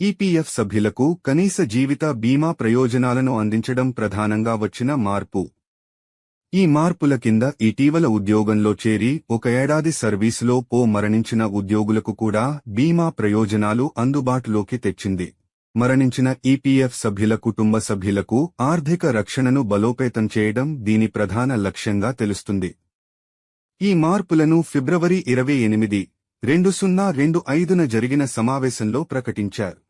EPF సభ్యులకు కనీస జీవిత బీమా ప్రయోజనాలను అందించడం ప్రధానంగా వచ్చిన మార్పు. ఈ మార్పుల కింద ఇటీవల ఉద్యోగంలో చేరి ఒక ఏడాది సర్వీసులో పో మరణించిన ఉద్యోగులకు కూడా బీమా ప్రయోజనాలు అందుబాటులోకి తెచ్చింది. మరణించిన ఈపీఎఫ్ సభ్యుల కుటుంబ సభ్యులకు ఆర్థిక రక్షణను బలోపేతం చేయడం దీని ప్రధాన లక్ష్యంగా తెలుస్తుంది. ఈ మార్పులను ఫిబ్రవరి ఇరవై ఎనిమిది రెండు సున్నా రెండు ఐదున జరిగిన సమావేశంలో ప్రకటించారు.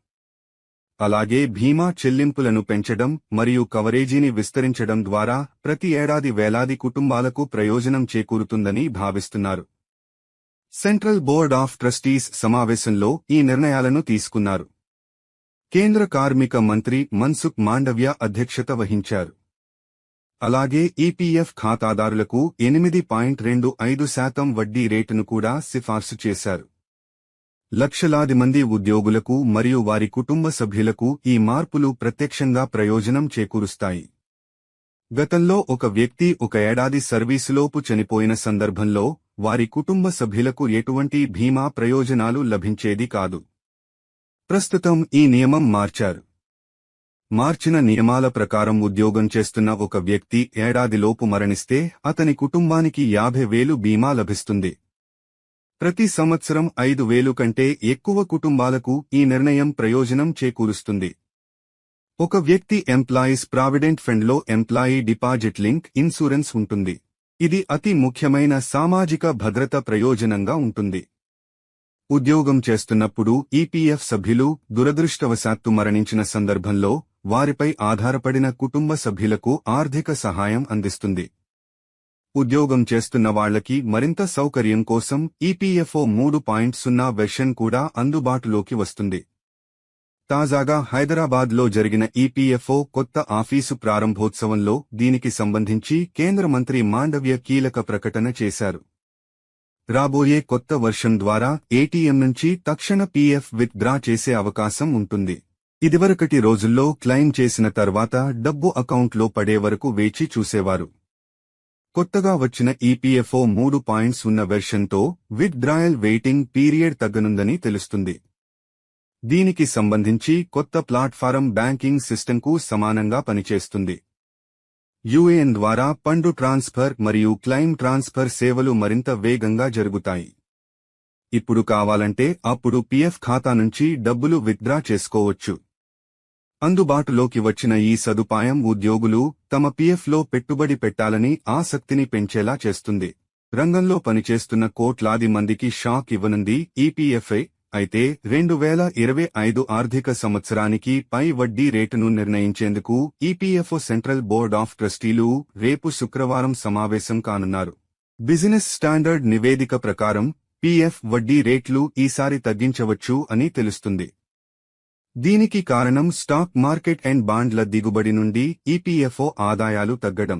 అలాగే భీమా చెల్లింపులను పెంచడం మరియు కవరేజీని విస్తరించడం ద్వారా ప్రతి ఏడాది వేలాది కుటుంబాలకు ప్రయోజనం చేకూరుతుందని భావిస్తున్నారు. సెంట్రల్ బోర్డ్ ఆఫ్ ట్రస్టీస్ సమావేశంలో ఈ నిర్ణయాలను తీసుకున్నారు. కేంద్ర కార్మిక మంత్రి మన్సుఖ్ మాండవ్య అధ్యక్షత వహించారు. అలాగే ఈపీఎఫ్ ఖాతాదారులకు ఎనిమిది పాయింట్ రెండు ఐదు శాతం వడ్డీ రేటును కూడా సిఫార్సు చేశారు. లక్షలాది మంది ఉద్యోగులకు మరియు వారి కుటుంబ సభ్యులకు ఈ మార్పులు ప్రత్యక్షంగా ప్రయోజనం చేకూరుస్తాయి. గతంలో ఒక వ్యక్తి ఒక ఏడాది సర్వీసులోపు చనిపోయిన సందర్భంలో వారి కుటుంబ సభ్యులకు ఎటువంటి బీమా ప్రయోజనాలు లభించేది కాదు. ప్రస్తుతం ఈ నియమం మార్చారు. మార్చిన నియమాల ప్రకారం ఉద్యోగం చేస్తున్న ఒక వ్యక్తి ఏడాదిలోపు మరణిస్తే అతని కుటుంబానికి యాభై వేలు బీమా లభిస్తుంది. ప్రతి సంవత్సరం ఐదు వేలు కంటే ఎక్కువ కుటుంబాలకు ఈ నిర్ణయం ప్రయోజనం చేకూరుస్తుంది. ఒక వ్యక్తి ఎంప్లాయీస్ ప్రావిడెంట్ ఫండ్లో ఎంప్లాయీ డిపాజిట్ లింక్ ఇన్సూరెన్స్ ఉంటుంది. ఇది అతి ముఖ్యమైన సామాజిక భద్రత ప్రయోజనంగా ఉంటుంది. ఉద్యోగం చేస్తున్నప్పుడు ఈపీఎఫ్ సభ్యులు దురదృష్టవశాత్తు మరణించిన సందర్భంలో వారిపై ఆధారపడిన కుటుంబ సభ్యులకు ఆర్థిక సహాయం అందిస్తుంది. ఉద్యోగం చేస్తున్న వాళ్ళకి మరింత సౌకర్యం కోసం ఈపీఎఫ్ఓ మూడు పాయింట్ సున్నా వెర్షన్ కూడా అందుబాటులోకి వస్తుంది. తాజాగా హైదరాబాద్లో జరిగిన ఈపీఎఫ్ఓ కొత్త ఆఫీసు ప్రారంభోత్సవంలో దీనికి సంబంధించి కేంద్ర మంత్రి మాండవ్య కీలక ప్రకటన చేశారు. రాబోయే కొత్త వర్షం ద్వారా ఏటీఎం నుంచి తక్షణ పీఎఫ్ విత్ డ్రా చేసే అవకాశం ఉంటుంది. ఇదివరకటి రోజుల్లో క్లెయిమ్ చేసిన తర్వాత డబ్బు అకౌంట్లో పడే వరకు వేచి చూసేవారు. కొత్తగా వచ్చిన ఈపీఎఫ్ఓ మూడు పాయింట్స్ ఉన్న వెర్షన్తో విత్ డ్రాయల్ వెయిటింగ్ పీరియడ్ తగ్గనుందని తెలుస్తుంది. దీనికి సంబంధించి కొత్త ప్లాట్ఫారం బ్యాంకింగ్ సిస్టంకు సమానంగా పనిచేస్తుంది. యుఏఎన్ ద్వారా పండు ట్రాన్స్ఫర్ మరియు క్లైమ్ ట్రాన్స్ఫర్ సేవలు మరింత వేగంగా జరుగుతాయి. ఇప్పుడు కావాలంటే అప్పుడు పీఎఫ్ ఖాతా నుంచి డబ్బులు విత్డ్రా చేసుకోవచ్చు. అందుబాటులోకి వచ్చిన ఈ సదుపాయం ఉద్యోగులు తమ పీఎఫ్లో పెట్టుబడి పెట్టాలని ఆసక్తిని పెంచేలా చేస్తుంది. రంగంలో పనిచేస్తున్న కోట్లాది మందికి షాక్ ఇవ్వనుంది ఈపీఎఫ్ఐ అయితే రెండు వేల ఇరవై ఐదు ఆర్థిక సంవత్సరానికి పై వడ్డీ రేటును నిర్ణయించేందుకు ఈపీఎఫ్ఓ సెంట్రల్ బోర్డ్ ఆఫ్ ట్రస్టీలు రేపు శుక్రవారం సమావేశం కానున్నారు. బిజినెస్ స్టాండర్డ్ నివేదిక ప్రకారం పీఎఫ్ వడ్డీ రేట్లు ఈసారి తగ్గించవచ్చు అని తెలుస్తుంది. దీనికి కారణం స్టాక్ మార్కెట్ అండ్ బాండ్ల దిగుబడి నుండి ఈపీఎఫ్ఓ ఆదాయాలు తగ్గడం.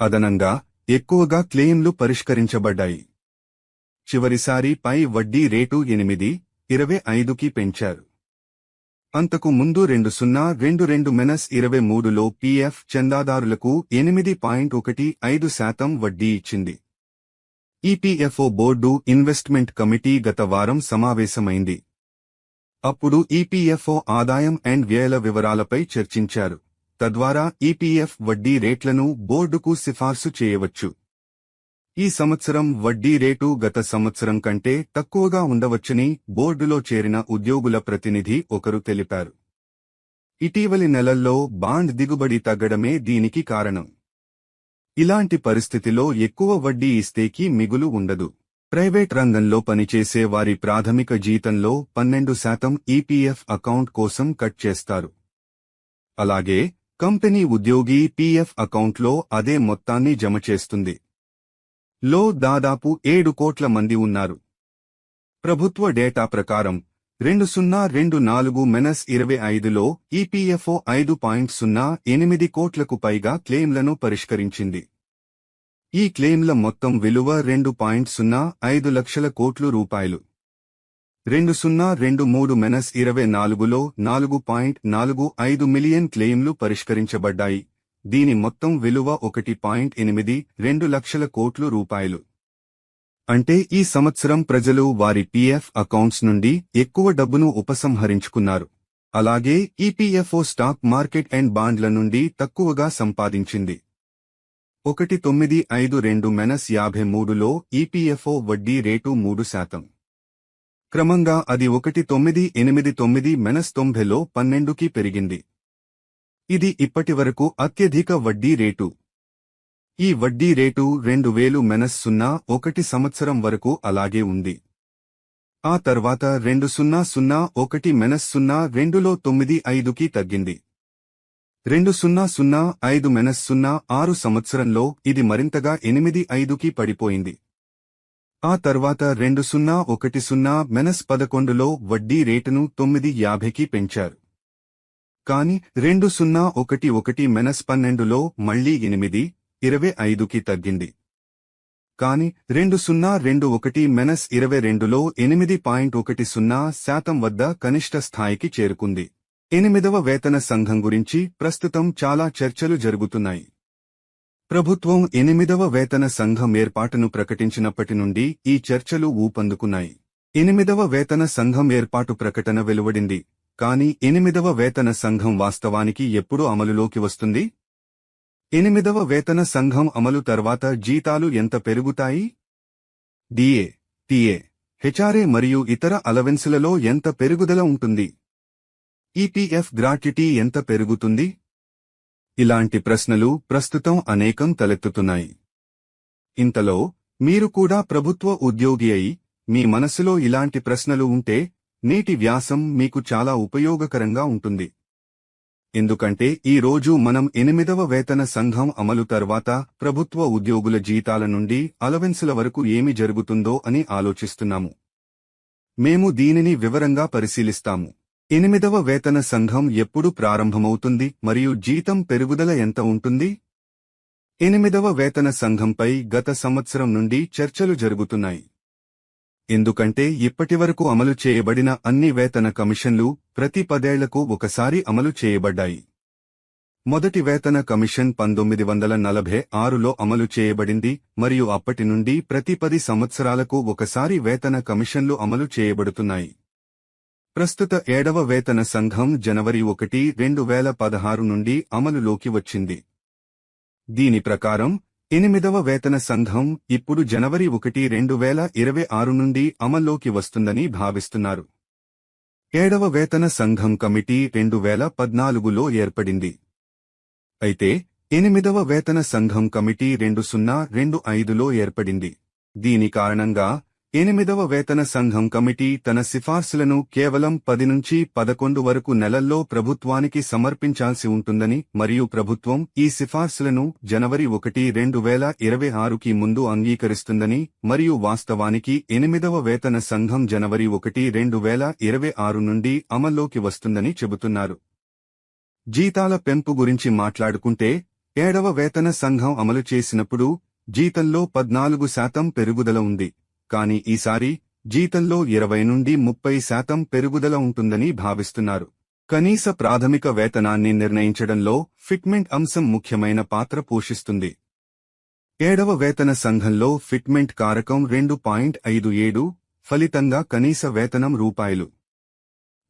అదనంగా ఎక్కువగా క్లెయిమ్లు పరిష్కరించబడ్డాయి. చివరిసారి పై వడ్డీ రేటు ఎనిమిది ఇరవై ఐదుకి పెంచారు. అంతకు ముందు రెండు సున్నా రెండు రెండు మెనస్ ఇరవై మూడులో పీఎఫ్ చందాదారులకు ఎనిమిది పాయింట్ ఒకటి ఐదు శాతం వడ్డీ ఇచ్చింది. ఈపీఎఫ్ఓ బోర్డు ఇన్వెస్ట్మెంట్ కమిటీ గత వారం సమావేశమైంది. అప్పుడు ఈపీఎఫ్ఓ ఆదాయం అండ్ వ్యయాల వివరాలపై చర్చించారు. తద్వారా ఈపీఎఫ్ వడ్డీ రేట్లను బోర్డుకు సిఫార్సు చేయవచ్చు. ఈ సంవత్సరం వడ్డీ రేటు గత సంవత్సరం కంటే తక్కువగా ఉండవచ్చని బోర్డులో చేరిన ఉద్యోగుల ప్రతినిధి ఒకరు తెలిపారు. ఇటీవలి నెలల్లో బాండ్ దిగుబడి తగ్గడమే దీనికి కారణం. ఇలాంటి పరిస్థితిలో ఎక్కువ వడ్డీ ఇస్తేకి మిగులు ఉండదు. ప్రైవేట్ రంగంలో పనిచేసే వారి ప్రాథమిక జీతంలో పన్నెండు శాతం ఈపీఎఫ్ అకౌంట్ కోసం కట్ చేస్తారు. అలాగే కంపెనీ ఉద్యోగి పీఎఫ్ అకౌంట్లో అదే మొత్తాన్ని జమ చేస్తుంది. లో దాదాపు ఏడు కోట్ల మంది ఉన్నారు. ప్రభుత్వ డేటా ప్రకారం రెండు సున్నా రెండు నాలుగు మెనస్ ఇరవై ఐదులో ఈపీఎఫ్ఓ ఐదు పాయింట్ సున్నా ఎనిమిది కోట్లకు పైగా క్లెయిమ్లను పరిష్కరించింది. ఈ క్లెయిమ్ల మొత్తం విలువ రెండు పాయింట్ సున్నా ఐదు లక్షల కోట్లు రూపాయలు. రెండు సున్నా రెండు మూడు మెనస్ ఇరవై నాలుగులో నాలుగు పాయింట్ నాలుగు ఐదు మిలియన్ క్లెయిమ్లు పరిష్కరించబడ్డాయి. దీని మొత్తం విలువ ఒకటి పాయింట్ ఎనిమిది రెండు లక్షల కోట్లు రూపాయలు. అంటే ఈ సంవత్సరం ప్రజలు వారి పీఎఫ్ అకౌంట్స్ నుండి ఎక్కువ డబ్బును ఉపసంహరించుకున్నారు. అలాగే ఈపీఎఫ్ఓ స్టాక్ మార్కెట్ అండ్ బాండ్ల నుండి తక్కువగా సంపాదించింది. ఒకటి తొమ్మిది ఐదు రెండు మెనస్ యాభై మూడులో ఈపీఎఫ్ఓ వడ్డీ రేటు మూడు శాతం. క్రమంగా అది ఒకటి తొమ్మిది ఎనిమిది తొమ్మిది మెనస్ తొంభైలో పన్నెండుకి పెరిగింది. ఇది ఇప్పటివరకు అత్యధిక వడ్డీ రేటు. ఈ వడ్డీ రేటు రెండు వేలు మెనస్ సున్నా ఒకటి సంవత్సరం వరకు అలాగే ఉంది. ఆ తర్వాత రెండు సున్నా సున్నా ఒకటి మెనస్ సున్నా రెండులో తొమ్మిది ఐదుకి తగ్గింది. రెండు సున్నా సున్నా ఐదు మెనస్ సున్నా ఆరు సంవత్సరంలో ఇది మరింతగా ఎనిమిది ఐదుకి పడిపోయింది. ఆ తర్వాత రెండు సున్నా ఒకటి సున్నా మెనస్ పదకొండులో వడ్డీ రేటును తొమ్మిది యాభైకి పెంచారు. కాని రెండు సున్నా ఒకటి ఒకటి మెనస్ పన్నెండులో మళ్ళీ ఎనిమిది ఇరవై ఐదుకి తగ్గింది. కాని రెండు సున్నా రెండు ఒకటి మెనస్ ఇరవై రెండులో ఎనిమిది పాయింట్ ఒకటి సున్నా శాతం వద్ద కనిష్ట స్థాయికి చేరుకుంది. ఎనిమిదవ వేతన సంఘం గురించి ప్రస్తుతం చాలా చర్చలు జరుగుతున్నాయి. ప్రభుత్వం ఎనిమిదవ వేతన సంఘం ఏర్పాటును ప్రకటించినప్పటి నుండి ఈ చర్చలు ఊపందుకున్నాయి. ఎనిమిదవ వేతన సంఘం ఏర్పాటు ప్రకటన వెలువడింది కాని ఎనిమిదవ వేతన సంఘం వాస్తవానికి ఎప్పుడు అమలులోకి వస్తుంది? ఎనిమిదవ వేతన సంఘం అమలు తర్వాత జీతాలు ఎంత పెరుగుతాయి? డిఏ టిఏ హెచ్ఆర్ఏ మరియు ఇతర అలవెన్సులలో ఎంత పెరుగుదల ఉంటుంది? ఈపీఎఫ్ గ్రాట్యుటీ ఎంత పెరుగుతుంది? ఇలాంటి ప్రశ్నలు ప్రస్తుతం అనేకం తలెత్తుతున్నాయి. ఇంతలో మీరు కూడా ప్రభుత్వ ఉద్యోగి అయి మీ మనసులో ఇలాంటి ప్రశ్నలు ఉంటే నేటి వ్యాసం మీకు చాలా ఉపయోగకరంగా ఉంటుంది. ఎందుకంటే ఈ రోజు మనం ఎనిమిదవ వేతన సంఘం అమలు తర్వాత ప్రభుత్వ ఉద్యోగుల జీతాల నుండి అలవెన్సుల వరకు ఏమి జరుగుతుందో అని ఆలోచిస్తున్నాము. మేము దీనిని వివరంగా పరిశీలిస్తాము. ఎనిమిదవ వేతన సంఘం ఎప్పుడు ప్రారంభమవుతుంది మరియు జీతం పెరుగుదల ఎంత ఉంటుంది? ఎనిమిదవ వేతన సంఘంపై గత సంవత్సరం నుండి చర్చలు జరుగుతున్నాయి. ఎందుకంటే ఇప్పటివరకు అమలు చేయబడిన అన్ని వేతన కమిషన్లు ప్రతి పదేళ్ళకు ఒకసారి అమలు చేయబడ్డాయి. మొదటి వేతన కమిషన్ పంతొమ్మిది వందల నలభై ఆరులో అమలు చేయబడింది మరియు అప్పటి నుండి ప్రతి పది సంవత్సరాలకు ఒకసారి వేతన కమిషన్లు అమలు చేయబడుతున్నాయి. ప్రస్తుత ఏడవ వేతన సంఘం జనవరి ఒకటి రెండు వేల పదహారు నుండి అమలులోకి వచ్చింది. దీని ప్రకారం ఎనిమిదవ వేతన సంఘం ఇప్పుడు జనవరి ఒకటి రెండు వేల ఇరవై ఆరు నుండి అమల్లోకి వస్తుందని భావిస్తున్నారు. ఏడవ వేతన సంఘం కమిటీ రెండు వేల పద్నాలుగులో ఏర్పడింది. అయితే ఎనిమిదవ వేతన సంఘం కమిటీ రెండు సున్నా రెండు ఐదులో ఏర్పడింది. దీని కారణంగా ఎనిమిదవ వేతన సంఘం కమిటీ తన సిఫార్సులను కేవలం పది నుంచి పదకొండు వరకు నెలల్లో ప్రభుత్వానికి సమర్పించాల్సి ఉంటుందని మరియు ప్రభుత్వం ఈ సిఫార్సులను జనవరి ఒకటి రెండు వేల ఇరవై ఆరుకి ముందు అంగీకరిస్తుందని మరియు వాస్తవానికి ఎనిమిదవ వేతన సంఘం జనవరి ఒకటి రెండు వేల ఇరవై ఆరు నుండి అమల్లోకి వస్తుందని చెబుతున్నారు. జీతాల పెంపు గురించి మాట్లాడుకుంటే ఏడవ వేతన సంఘం అమలు చేసినప్పుడు జీతంలో పద్నాలుగు శాతం పెరుగుదల ఉంది. కానీ ఈసారి జీతంలో ఇరవై నుండి ముప్పై శాతం పెరుగుదల ఉంటుందని భావిస్తున్నారు. కనీస ప్రాథమిక వేతనాన్ని నిర్ణయించడంలో ఫిట్మెంట్ అంశం ముఖ్యమైన పాత్ర పోషిస్తుంది. ఏడవ వేతన సంఘంలో ఫిట్మెంట్ కారకం రెండు పాయింట్ ఐదు ఏడు ఫలితంగా కనీస వేతనం రూపాయలు.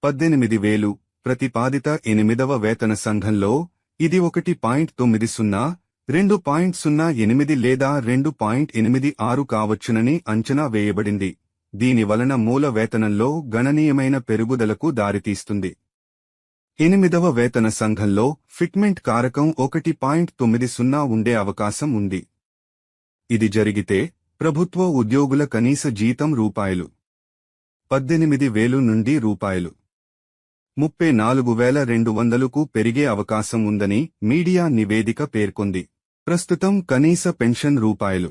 పద్దెనిమిది వేలు ప్రతిపాదిత ఎనిమిదవ వేతన సంఘంలో ఇది ఒకటి పాయింట్ తొమ్మిది సున్నా రెండు పాయింట్ సున్నా ఎనిమిది లేదా రెండు పాయింట్ ఎనిమిది ఆరు కావచ్చునని అంచనా వేయబడింది. దీని వలన మూల వేతనంలో గణనీయమైన పెరుగుదలకు దారితీస్తుంది. ఎనిమిదవ వేతన సంఘంలో ఫిట్మెంట్ కారకం ఒకటి పాయింట్ తొమ్మిది సున్నా ఉండే అవకాశం ఉంది. ఇది జరిగితే ప్రభుత్వ ఉద్యోగుల కనీస జీతం రూపాయలు పద్దెనిమిది వేలు నుండి రూపాయలు ముప్పై నాలుగు వేల రెండు వందలకు పెరిగే అవకాశం ఉందని మీడియా నివేదిక పేర్కొంది. ప్రస్తుతం కనీస పెన్షన్ రూపాయలు.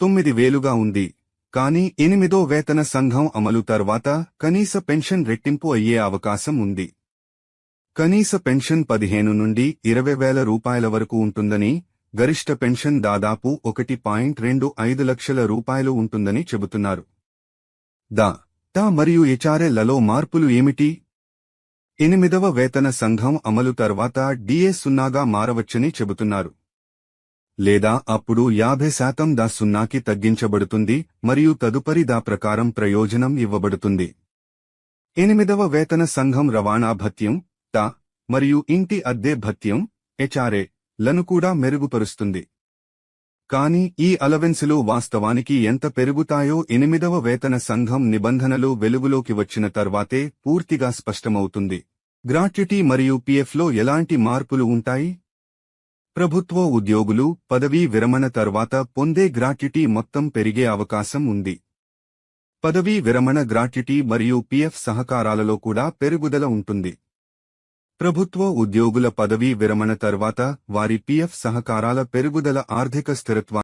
తొమ్మిది వేలుగా ఉంది. కానీ ఎనిమిదో వేతన సంఘం అమలు తర్వాత కనీస పెన్షన్ రెట్టింపు అయ్యే అవకాశం ఉంది. కనీస పెన్షన్ పదిహేను నుండి ఇరవై వేల రూపాయల వరకు ఉంటుందని గరిష్ట పెన్షన్ దాదాపు ఒకటి పాయింట్ రెండు ఐదు లక్షల రూపాయలు ఉంటుందని చెబుతున్నారు. దా టా మరియు హెచ్ఆర్ఎల్లలో మార్పులు ఏమిటి? ఎనిమిదవ వేతన సంఘం అమలు తర్వాత డిఏ సున్నాగా మారవచ్చని చెబుతున్నారు. లేదా అప్పుడు యాభై శాతం దా సున్నాకి తగ్గించబడుతుంది మరియు తదుపరి దా ప్రకారం ప్రయోజనం ఇవ్వబడుతుంది. ఎనిమిదవ వేతన సంఘం రవాణా భత్యం తా మరియు ఇంటి అద్దె భత్యం హెచ్ఆర్ఏ లను కూడా మెరుగుపరుస్తుంది. కానీ ఈ అలవెన్సులు వాస్తవానికి ఎంత పెరుగుతాయో ఎనిమిదవ వేతన సంఘం నిబంధనలు వెలుగులోకి వచ్చిన తర్వాతే పూర్తిగా స్పష్టమవుతుంది. గ్రాట్యుటీ మరియు పిఎఫ్లో ఎలాంటి మార్పులు ఉంటాయి? ప్రభుత్వ ఉద్యోగులు పదవీ విరమణ తర్వాత పొందే గ్రాట్యుటీ మొత్తం పెరిగే అవకాశం ఉంది. పదవీ విరమణ గ్రాట్యుటీ మరియు పిఎఫ్ సహకారాలలో కూడా పెరుగుదల ఉంటుంది. ప్రభుత్వ ఉద్యోగుల పదవీ విరమణ తర్వాత వారి పిఎఫ్ సహకారాల పెరుగుదల ఆర్థిక స్థిరత్వాన్ని